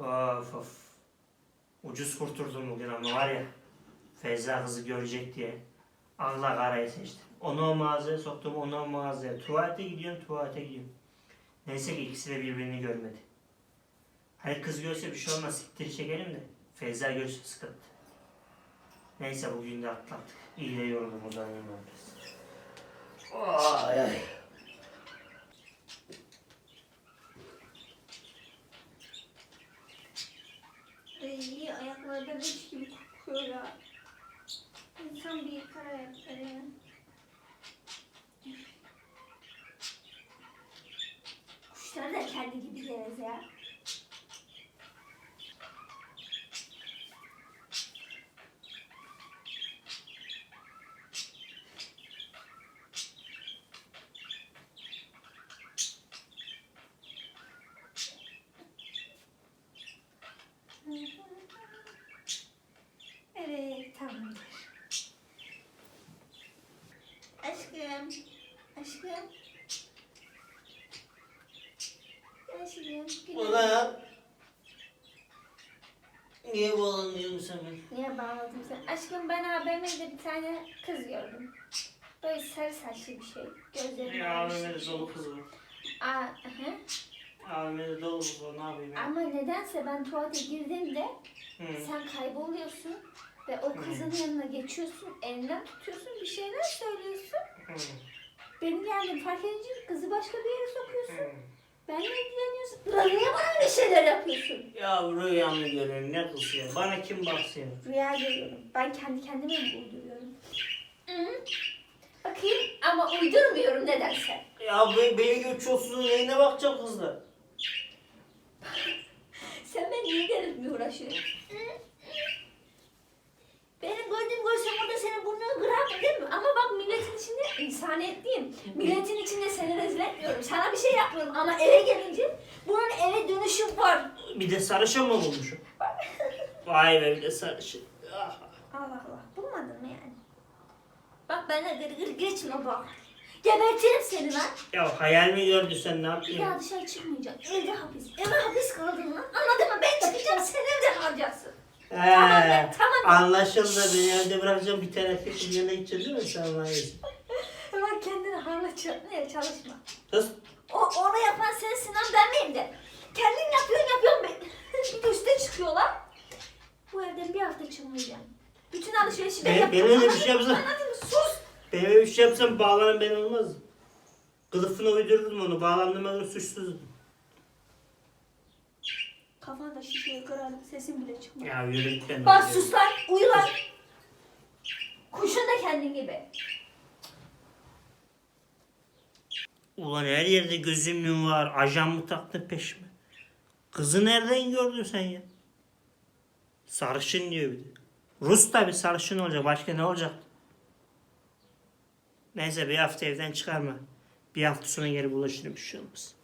Of of. Ucuz kurtuldum bugün ama var ya. Feyza kızı görecek diye. Ağla karayı seçtim. Onu o mağazaya soktum, onu o mağazaya. Tuvalete gidiyorum, tuvalete gidiyorum. Neyse ki ikisi de birbirini görmedi. Hani kız görse bir şey olmaz, siktir çekelim de. Feyza görse sıkıntı. Neyse bugün de atlattık. İyi de yoruldum uzanayım. Ay ay. Ay, ayakları da leş gibi kokuyor ya. İnsan bir yıkar ayaklarını. Kuşlar da kendi gibi gevez ya. Evet, tamamdır. Aşkım, aşkım. Aşkım, gülüm. Ulan. Niye bağlanıyorsun sen beni? Niye bağladım sen? Aşkım ben AVM'de bir tane kız gördüm. Böyle sarı saçlı bir şey. Gözleri Ya AVM'de dolu kız var. Aa, hı. AVM'de dolu kız var ne yapayım ya? Ama nedense ben tuvalete girdiğimde Hı. sen kayboluyorsun ve o kızın yanına geçiyorsun, elinden tutuyorsun, bir şeyler söylüyorsun. Hı. Benim geldiğimi fark edince kızı başka bir yere sokuyorsun. Hı. Benle ilgileniyorsun. Ulan niye bana öyle şeyler yapıyorsun? Ya rüyamı görüyorum ne kız ya? Bana kim baksın? Rüya görüyorum. Ben kendi kendime mi uyduruyorum? Hı? Bakayım ama uydurmuyorum nedense. Ya be, beni göçüyorsun neyine bakacak kızlar? Sen ben niye delirtmeye uğraşıyorsun? Hı? Etmiyorum. Sana bir şey yapmıyorum ama eve gelince bunun eve dönüşü var. Bir de sarışın mı bulmuşum? Vay be bir de sarışın. Ah. Allah Allah. Bulmadın mı yani? Bak bana gır gır geçme bak. Gebertirim seni lan. Ya hayal mi gördün sen ne Bir yaptın? daha dışarı çıkmayacaksın. Evde hapis. Eve hapis kaldın lan. Anladın mı? Ben çıkacağım sen evde kalacaksın. He, Tamam be, tamam. Anlaşıldı beni evde bırakacağım bir tane gideceğiz değil mi sen var ya? Kendini harlatmaya çalışma. Kız O, onu yapan sensin lan ben miyim de. Kendin yapıyorsun yapıyorsun ben. bir de üste çıkıyorlar. Bu evden bir hafta çıkmayacağım. Bütün alışverişi ben Ben- yapıyorum. ben öyle bir şey yapsam-? Sus. ben öyle bir şey yapsam bağlanan ben olmaz. Kılıfına uydurdum onu bağlandığıma göre suçsuzdum. Kafanda şişeyi kırarım sesin bile çıkmaz. Ya yürü git ben. Bak sus lan uyu lan. Kuşun da kendin gibi. Ulan her yerde gözümlüğün var. Ajan mı taktın peşime? Kızı nereden gördün sen ya? Sarışın diyor bir de. Rus tabi sarışın olacak. Başka ne olacak? Neyse bir hafta evden çıkarma. Bir hafta sonra geri bulaşırım bir şey olmaz.